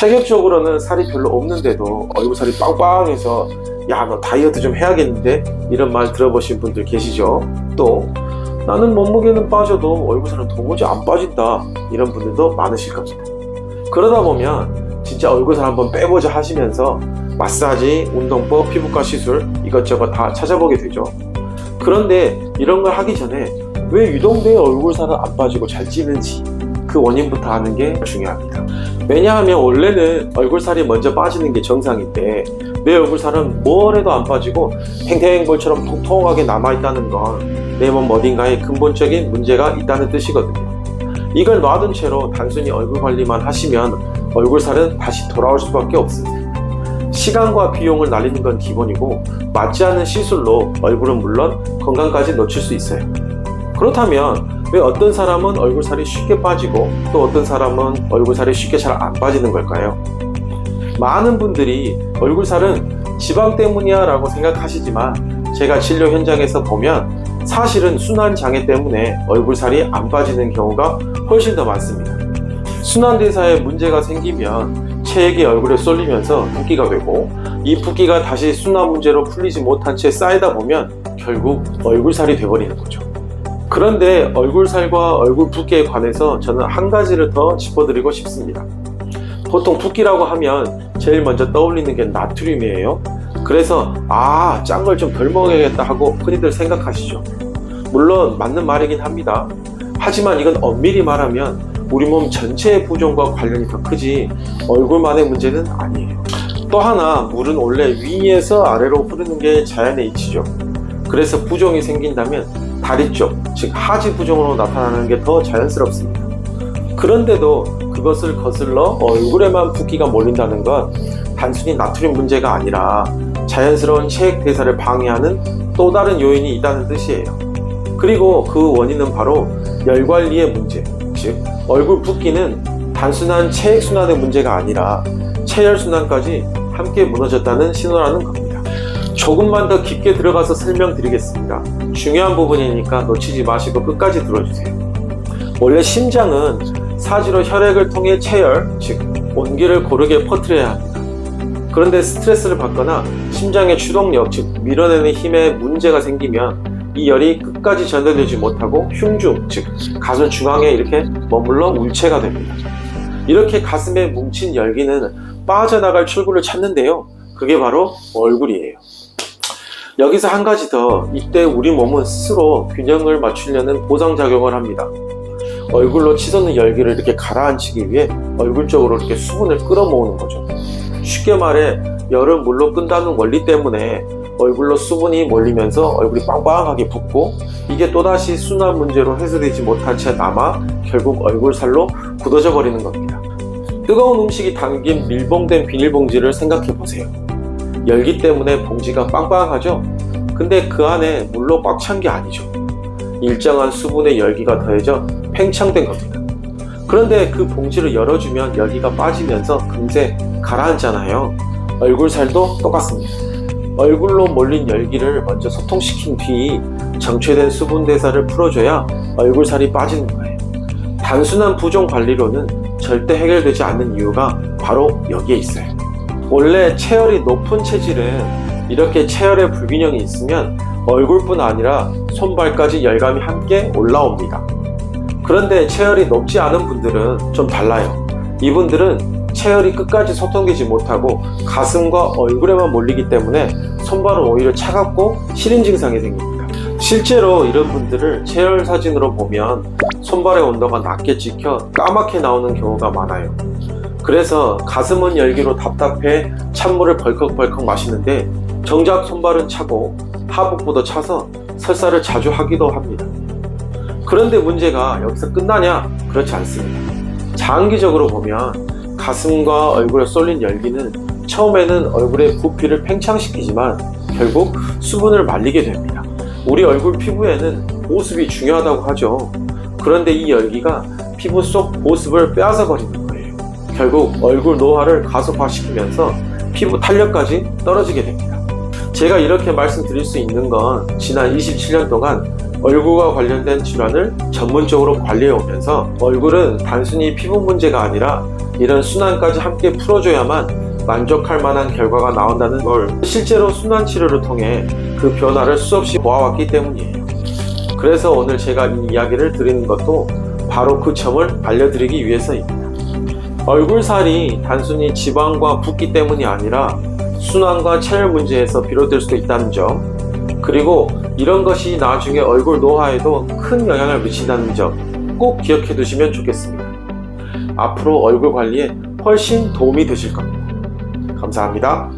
체격적으로는 살이 별로 없는데도 얼굴 살이 빵빵해서 야 너 다이어트 좀 해야겠는데 이런 말 들어보신 분들 계시죠? 또 나는 몸무게는 빠져도 얼굴 살은 도무지 안 빠진다 이런 분들도 많으실 겁니다. 그러다 보면 진짜 얼굴 살 한번 빼보자 하시면서 마사지, 운동법, 피부과 시술 이것저것 다 찾아보게 되죠. 그런데 이런 걸 하기 전에 왜 유독 내 얼굴 살은 안 빠지고 잘 찌는지 그 원인부터 아는 게 중요합니다. 왜냐하면 원래는 얼굴 살이 먼저 빠지는 게 정상인데 내 얼굴 살은 뭘 해도 안 빠지고 탱탱볼처럼 통통하게 남아있다는 건 내 몸 어딘가에 근본적인 문제가 있다는 뜻이거든요. 이걸 놔둔 채로 단순히 얼굴 관리만 하시면 얼굴 살은 다시 돌아올 수밖에 없습니다. 시간과 비용을 날리는 건 기본이고 맞지 않은 시술로 얼굴은 물론 건강까지 놓칠 수 있어요. 그렇다면 왜 어떤 사람은 얼굴 살이 쉽게 빠지고 또 어떤 사람은 얼굴 살이 쉽게 잘 안 빠지는 걸까요? 많은 분들이 얼굴 살은 지방 때문이야 라고 생각하시지만 제가 진료 현장에서 보면 사실은 순환 장애 때문에 얼굴 살이 안 빠지는 경우가 훨씬 더 많습니다. 순환대사에 문제가 생기면 체액이 얼굴에 쏠리면서 붓기가 되고 이 붓기가 다시 순환 문제로 풀리지 못한 채 쌓이다 보면 결국 얼굴살이 돼버리는 거죠. 그런데 얼굴살과 얼굴 붓기에 관해서 저는 한 가지를 더 짚어드리고 싶습니다. 보통 붓기라고 하면 제일 먼저 떠올리는 게 나트륨이에요. 그래서 아, 짠 걸 좀 덜 먹어야겠다 하고 흔히들 생각하시죠. 물론 맞는 말이긴 합니다. 하지만 이건 엄밀히 말하면 우리 몸 전체의 부종과 관련이 더 크지 얼굴만의 문제는 아니에요. 또 하나 물은 원래 위에서 아래로 흐르는 게 자연의 이치죠. 그래서 부종이 생긴다면 다리 쪽, 즉 하지 부종으로 나타나는 게 더 자연스럽습니다. 그런데도 그것을 거슬러 얼굴에만 붓기가 몰린다는 건 단순히 나트륨 문제가 아니라 자연스러운 체액 대사를 방해하는 또 다른 요인이 있다는 뜻이에요. 그리고 그 원인은 바로 열 관리의 문제, 즉 얼굴 붓기는 단순한 체액 순환의 문제가 아니라 체열 순환까지 함께 무너졌다는 신호라는 겁니다. 조금만 더 깊게 들어가서 설명드리겠습니다. 중요한 부분이니까 놓치지 마시고 끝까지 들어주세요. 원래 심장은 사지로 혈액을 통해 체열, 즉 온기를 고르게 퍼뜨려야 합니다. 그런데 스트레스를 받거나 심장의 추동력, 즉 밀어내는 힘에 문제가 생기면 이 열이 끝까지 전달되지 못하고 흉중, 즉 가슴 중앙에 이렇게 머물러 울체가 됩니다. 이렇게 가슴에 뭉친 열기는 빠져나갈 출구를 찾는데요. 그게 바로 얼굴이에요. 여기서 한 가지 더, 이때 우리 몸은 스스로 균형을 맞추려는 보상작용을 합니다. 얼굴로 치솟는 열기를 이렇게 가라앉히기 위해 얼굴 쪽으로 이렇게 수분을 끌어모으는 거죠. 쉽게 말해, 열을 물로 끈다는 원리 때문에 얼굴로 수분이 몰리면서 얼굴이 빵빵하게 붓고 이게 또다시 순환 문제로 해소되지 못한 채 남아 결국 얼굴 살로 굳어져 버리는 겁니다. 뜨거운 음식이 담긴 밀봉된 비닐봉지를 생각해 보세요. 열기 때문에 봉지가 빵빵하죠? 근데 그 안에 물로 꽉 찬 게 아니죠. 일정한 수분의 열기가 더해져 팽창된 겁니다. 그런데 그 봉지를 열어주면 열기가 빠지면서 금세 가라앉잖아요. 얼굴 살도 똑같습니다. 얼굴로 몰린 열기를 먼저 소통시킨 뒤 정체된 수분 대사를 풀어줘야 얼굴 살이 빠지는 거예요. 단순한 부종 관리로는 절대 해결되지 않는 이유가 바로 여기에 있어요. 원래 체열이 높은 체질은 이렇게 체열의 불균형이 있으면 얼굴뿐 아니라 손발까지 열감이 함께 올라옵니다. 그런데 체열이 높지 않은 분들은 좀 달라요. 이분들은 체열이 끝까지 소통되지 못하고 가슴과 얼굴에만 몰리기 때문에 손발은 오히려 차갑고 시린 증상이 생깁니다. 실제로 이런 분들을 체열 사진으로 보면 손발의 온도가 낮게 찍혀 까맣게 나오는 경우가 많아요. 그래서 가슴은 열기로 답답해 찬물을 벌컥벌컥 마시는데 정작 손발은 차고 하복부도 차서 설사를 자주 하기도 합니다. 그런데 문제가 여기서 끝나냐? 그렇지 않습니다. 장기적으로 보면 가슴과 얼굴에 쏠린 열기는 처음에는 얼굴의 부피를 팽창시키지만 결국 수분을 말리게 됩니다. 우리 얼굴 피부에는 보습이 중요하다고 하죠. 그런데 이 열기가 피부 속 보습을 빼앗아 버리는 거예요. 결국 얼굴 노화를 가속화시키면서 피부 탄력까지 떨어지게 됩니다. 제가 이렇게 말씀드릴 수 있는 건 지난 27년 동안 얼굴과 관련된 질환을 전문적으로 관리해 오면서 얼굴은 단순히 피부 문제가 아니라 이런 순환까지 함께 풀어줘야만 만족할 만한 결과가 나온다는 걸 실제로 순환 치료를 통해 그 변화를 수없이 보아왔기 때문이에요. 그래서 오늘 제가 이 이야기를 드리는 것도 바로 그 점을 알려드리기 위해서입니다. 얼굴살이 단순히 지방과 붓기 때문이 아니라 순환과 체열 문제에서 비롯될 수도 있다는 점, 그리고 이런 것이 나중에 얼굴 노화에도 큰 영향을 미친다는 점 꼭 기억해 두시면 좋겠습니다. 앞으로 얼굴 관리에 훨씬 도움이 되실 겁니다. 감사합니다.